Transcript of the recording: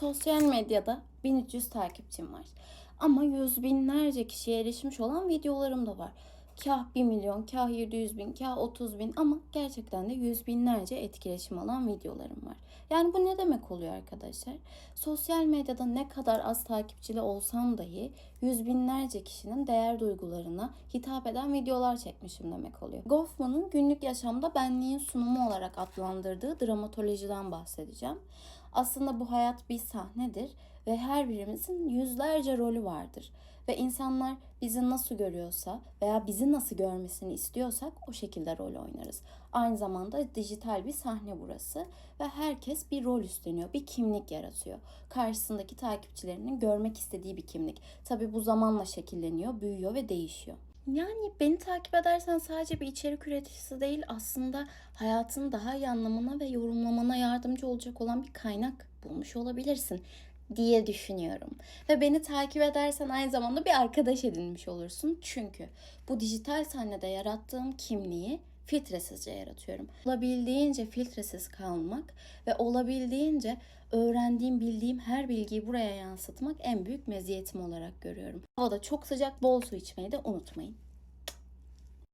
Sosyal medyada 1300 takipçim var. Ama yüz binlerce kişiye erişmiş olan videolarım da var. Kah 1 milyon, kah 700 bin, kah 30 bin ama gerçekten de yüz binlerce etkileşim alan videolarım var. Yani bu ne demek oluyor arkadaşlar? Sosyal medyada ne kadar az takipçili olsam dahi yüz binlerce kişinin değer duygularına hitap eden videolar çekmişim demek oluyor. Goffman'ın günlük yaşamda benliğin sunumu olarak adlandırdığı dramatolojiden bahsedeceğim. Aslında bu hayat bir sahnedir ve her birimizin yüzlerce rolü vardır. Ve insanlar bizi nasıl görüyorsa veya bizi nasıl görmesini istiyorsak o şekilde rol oynarız. Aynı zamanda dijital bir sahne burası ve herkes bir rol üstleniyor, bir kimlik yaratıyor. Karşısındaki takipçilerinin görmek istediği bir kimlik. Tabi bu zamanla şekilleniyor, büyüyor ve değişiyor. Yani beni takip edersen sadece bir içerik üreticisi değil aslında hayatın daha iyi anlamına ve yorumlamana yardımcı olacak olan bir kaynak bulmuş olabilirsin diye düşünüyorum. Ve beni takip edersen aynı zamanda bir arkadaş edinmiş olursun. Çünkü bu dijital sahnede yarattığım kimliği filtresizce yaratıyorum. Olabildiğince filtresiz kalmak ve olabildiğince öğrendiğim, bildiğim her bilgiyi buraya yansıtmak en büyük meziyetim olarak görüyorum. Havada çok sıcak, bol su içmeyi de unutmayın.